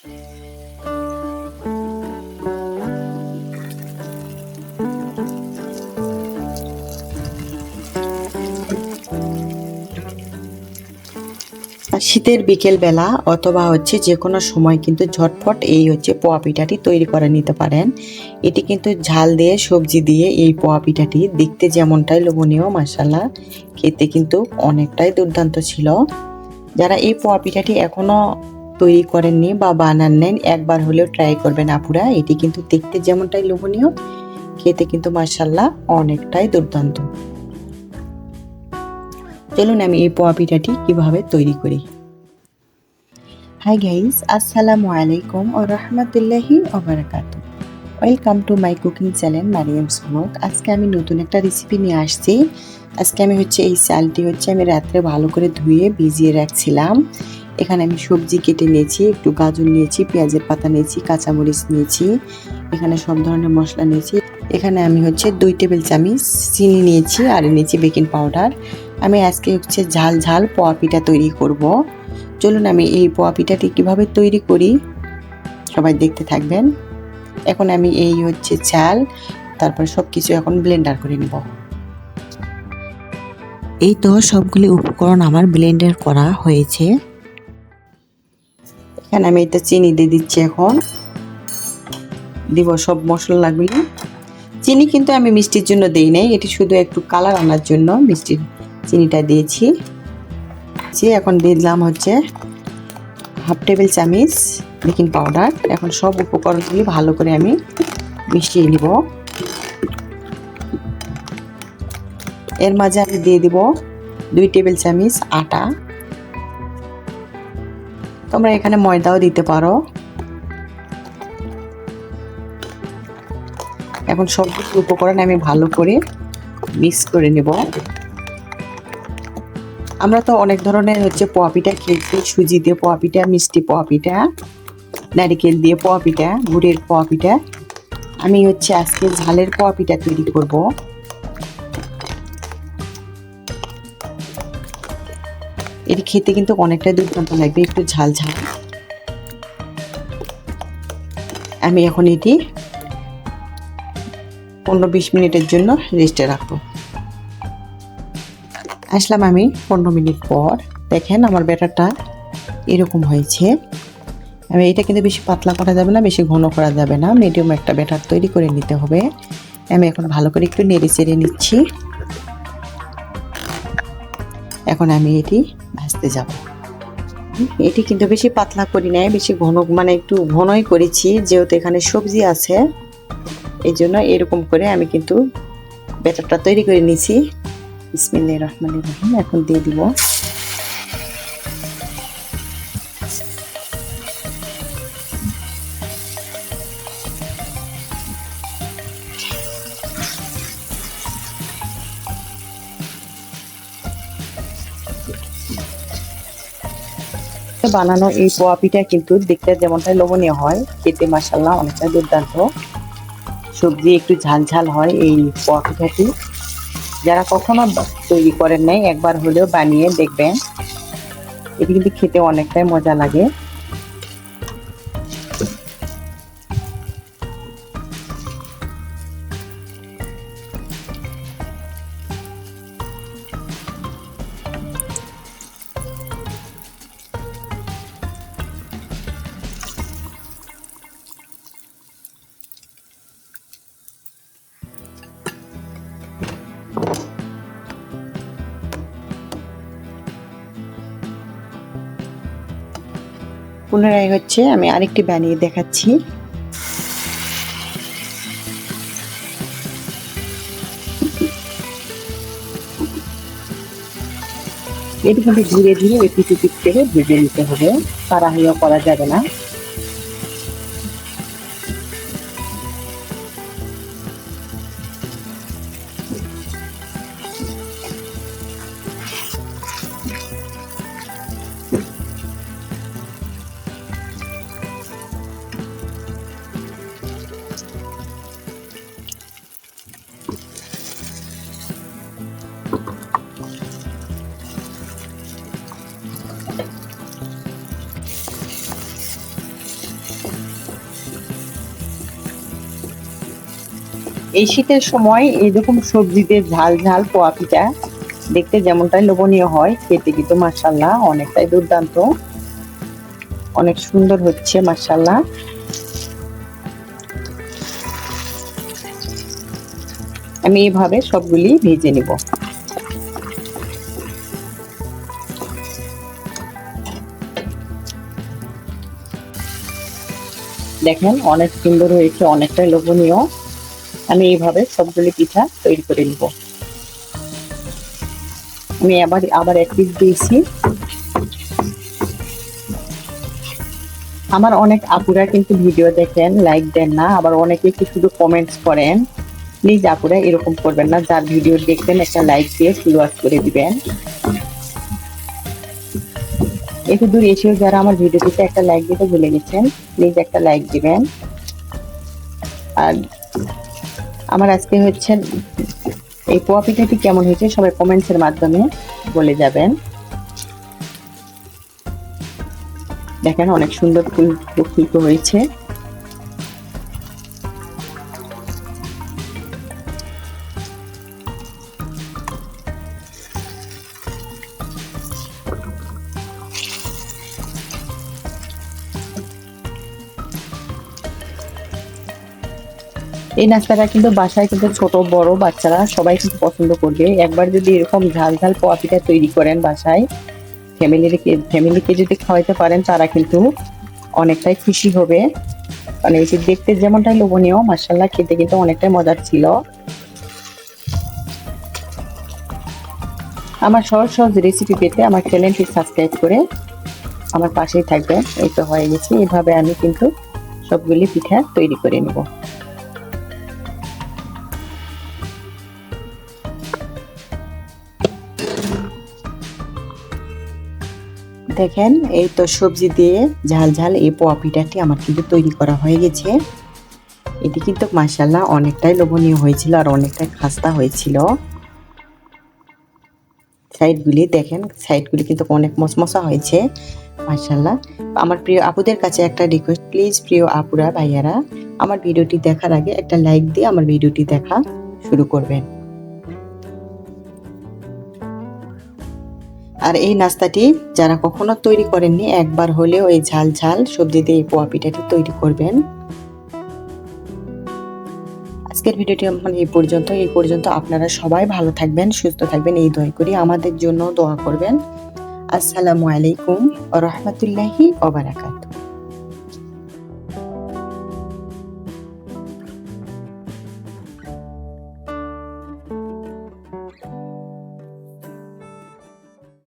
শীতের বিকেল বেলা অথবা হচ্ছে যে কোনো সময় কিন্তু ঝটফট এই হচ্ছে পোয়া পিঠাটি তৈরি করে নিতে পারেন। এটি কিন্তু ঝাল দিয়ে, সবজি দিয়ে এই পোয়া পিঠাটি দেখতে যেমনটাই লোভনীয় মাসাল্লাহ খেতে কিন্তু অনেকটাই দুর্দান্ত ছিল। যারা এই পোয়া পিঠাটি এখনও তৈরি করেননি বা বানান নেন, একবার হলেও ট্রাই করবেন আপুরা। এটি কিন্তু দেখতে যেমনটাই লোভনীয়, খেতে কিন্তু মাসাল্লাহ অনেকটাই দুর্দান্ত। চলুন আমি এই পোয়া পিঠাটি কীভাবে তৈরি করি। হাই গাইস আসসালামু আলাইকুম ও রহমতুল্লাহি ওবারাকাতু welcome to my cooking channel Mariam's blog আজকে আমি নতুন একটা রেসিপি নিয়ে আসছি। আজকে আমি হচ্ছে এই চালটি হচ্ছে আমি রাত্রে ভালো করে ধুয়ে ভিজিয়ে রাখছিলাম। এখানে আমি সবজি কেটে নিয়েছি, একটু গাজর নিয়েছি, পেঁয়াজের পাতা নিয়েছি, কাঁচামরিচ নিয়েছি, এখানে সব ধরনের মশলা নিয়েছি। এখানে আমি হচ্ছে দুই টেবিল চামচ চিনি নিয়েছি আর নিয়েছি বেকিং পাউডার। আমি আজকে হচ্ছে ঝাল ঝাল পোয়া পিঠা তৈরি করব। চলুন আমি এই পোয়া পিঠাটি কীভাবে তৈরি করি, সবাই দেখতে থাকবেন। এখন আমি এই হচ্ছে চাল, তারপর সব কিছু এখন ব্লেন্ডার করে নেব। এই তো সবগুলি উপকরণ আমার ব্লেন্ডার করা হয়েছে। এখানে আমি এটা চিনি দিয়ে দিচ্ছি এখন। দিব সব মশলাগুলি চিনি কিন্তু আমি মিষ্টির জন্য দিই নাই, এটি শুধু একটু কালার আনার জন্য মিষ্টির চিনিটা দিয়েছি। যে এখন দিলাম হচ্ছে হাফ টেবিল চামিচ বেকিং পাউডার। এখন সব উপকরণগুলি ভালো করে আমি মিশিয়ে নিব। এর মাঝে আমি দিয়ে দিব দুই টেবিল চামিচ আটা। তোমরা এখানে ময়দাও দিতে পারো। এখন সব কিছু উপকরণ আমি ভালো করে মিক্স করে নেব। আমরা তো অনেক ধরনের হচ্ছে পোয়া পিঠা খেয়েছি, সুজি দিয়ে পোয়া পিঠা, মিষ্টি পোয়া পিঠা, নারিকেল দিয়ে পোয়া পিঠা, গুড়ের পোয়া পিঠা। আমি হচ্ছে আজকে ঝালের পোয়া পিঠা তৈরি করব। এটি খেতে কিন্তু অনেকটা দুর্দান্ত লাগবে, একটু ঝাল ঝাল। আমি এখন এটি পনেরো বিশ মিনিটের জন্য রেস্টে রাখব। আসলাম আমি পনেরো মিনিট পর। দেখেন আমার ব্যাটারটা এরকম হয়েছে। আমি এটা কিন্তু বেশি পাতলা করা যাবে না, বেশি ঘন করা যাবে না। মিডিয়াম একটা ব্যাটার তৈরি করে নিতে হবে। আমি এখন ভালো করে একটু নেড়ে চেড়ে নিচ্ছি। এখন আমি এটি ভাজতে যাব। এটি কিন্তু বেশি পাতলা করি নাই, বেশি ঘন মানে একটু ঘনই করেছি, যেহেতু এখানে সবজি আছে। এই জন্য এরকম করে আমি কিন্তু ব্যাটারটা তৈরি করে নিয়েছি ইসমিল্লা রহমান রহিম, এখন দিয়ে দিব। বানানো এই পোয়া পিঠা কিন্তু দেখতে যেমনটা লোভনীয় হয়, খেতে মাসাল্লাহ অনেকটা দুর্দান্ত। সবজি একটু ঝাল ঝাল হয় এই পোয়া পিঠাটি যারা কখনো তৈরি করেন নাই, একবার হলেও বানিয়ে দেখবেন। এটি কিন্তু খেতে অনেকটাই মজা লাগে। পুনরায় হচ্ছে আমি আরেকটি বানিয়ে দেখাচ্ছি। এটি কিন্তু ধীরে ধীরে একটু পিট থেকে ভেজে নিতে হবে। তারা তাড়াহুড়ো করা যাবে না। এই শীতের সময় এরকম সবজিতে ঝাল ঝাল পোয়া পিঠা দেখতে যেমনটাই লোভনীয় হয়, খেতে কিন্তু মাসাল্লাহ অনেকটাই দুর্দান্ত। অনেক সুন্দর হচ্ছে মাসাল্লাহ আমি এভাবে সবগুলি ভেজে নিব। দেখেন অনেক সুন্দর হয়েছে, অনেকটাই লোভনীয়। আমি এইভাবে সবগুলি পিঠা তৈরি করে নিব। আমি আবার আবার এক পিস দিয়েছি। আমার অনেক আপুরা কিন্তু ভিডিও দেখেন লাইক দেন না, আবার অনেকে কি শুধু কমেন্টস করেন। প্লিজ আপুরা এরকম করবেন না, যার ভিডিও দেখবেন একটা লাইক দিয়ে ফুল ওয়াচ করে দিবেন। একটু দূর এসেও যারা আমার ভিডিওটিতে একটা লাইক দিতে ভুলে গেছেন, প্লিজ একটা লাইক দিবেন। আর আমার আজকে হচ্ছে, এই পোয়া পিঠাটি কেমন হয়েছে সবাই কমেন্টসের মাধ্যমে বলে যাবেন। দেখেন অনেক সুন্দর ফুল হয়েছে। এই নাস্তাটা কিন্তু বাসায় কিন্তু ছোট, বড় বাচ্চারা সবাই কিন্তু পছন্দ করবে। একবার যদি এরকম ঝাল ঝাল পোয়া পিঠা তৈরি করেন বাসায় ফ্যামিলিকে ফ্যামিলিকে যদি খাওয়াইতে পারেন, তারা কিন্তু অনেকটাই খুশি হবে। মানে এটি দেখতে যেমনটাই লোভনীয় মার্শাল্লাহ খেতে কিন্তু অনেকটাই মজার ছিল। আমার সহজ সহজ রেসিপি পেতে আমার চ্যানেলটি সাবস্ক্রাইব করে আমার পাশেই থাকবেন। এই তো হয়ে গেছে। এভাবে আমি কিন্তু সবগুলি পিঠা তৈরি করে নেব। দেখেন, এই তো সবজি দিয়ে ঝাল ঝাল এই পোয়া পিঠাটি আমার কিন্তু তৈরি করা হয়ে গেছে। এটি কিন্তু মাসাল্লাহ অনেকটাই লোভনীয় হয়েছিল আর অনেকটাই খাস্তা হয়েছিল। সাইডগুলি দেখেন, সাইডগুলি কিন্তু অনেক মশমশা হয়েছে মাসাল্লাহ আমার প্রিয় আপুদের কাছে একটা রিকোয়েস্ট প্লিজ প্রিয় আপুরা, ভাইয়ারা, আমার ভিডিওটি দেখার আগে একটা লাইক দিয়ে আমার ভিডিওটি দেখা শুরু করবেন। আর এই নাস্তাটি যারা কখনো তৈরি করেননি, একবার হলেও এই ঝাল ঝাল সবজি দিয়ে এই পোয়া পিঠাটি তৈরি করবেন। আজকের ভিডিওটি আমার এই পর্যন্ত এই পর্যন্ত আপনারা সবাই ভালো থাকবেন, সুস্থ থাকবেন, এই দয়া করি আমাদের জন্য দোয়া করবেন। আসসালামু আলাইকুম রহমতুল্লাহি ওবারাকাতু